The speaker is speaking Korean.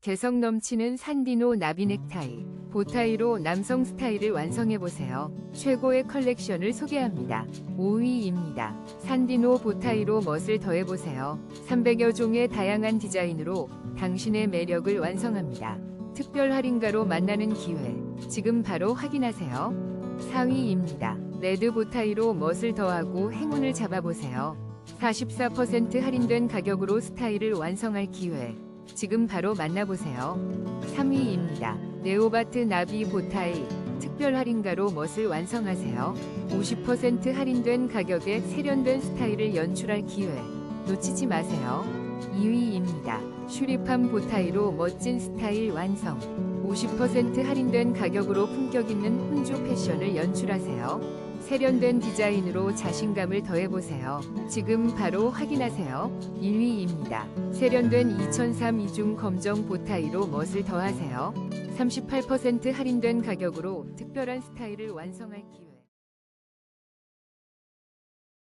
개성 넘치는 산디노 나비 넥타이, 보타이로 남성 스타일을 완성해보세요. 최고의 컬렉션을 소개합니다. 5위입니다. 산디노 보타이로 멋을 더해보세요. 300여 종의 다양한 디자인으로 당신의 매력을 완성합니다. 특별 할인가로 만나는 기회, 지금 바로 확인하세요. 4위입니다. 레드 보타이로 멋을 더하고 행운을 잡아보세요. 44% 할인된 가격으로 스타일을 완성할 기회. 지금 바로 만나보세요. 3위입니다. 네오바트 나비 보타이 특별 할인가로 멋을 완성하세요. 50% 할인된 가격에 세련된 스타일을 연출할 기회. 놓치지 마세요. 2위입니다. 슈리팜 보타이로 멋진 스타일 완성. 50% 할인된 가격으로 품격 있는 혼주 패션을 연출하세요. 세련된 디자인으로 자신감을 더해보세요. 지금 바로 확인하세요. 1위입니다. 세련된 2003 이중 검정 보타이로 멋을 더하세요. 38% 할인된 가격으로 특별한 스타일을 완성할 기회.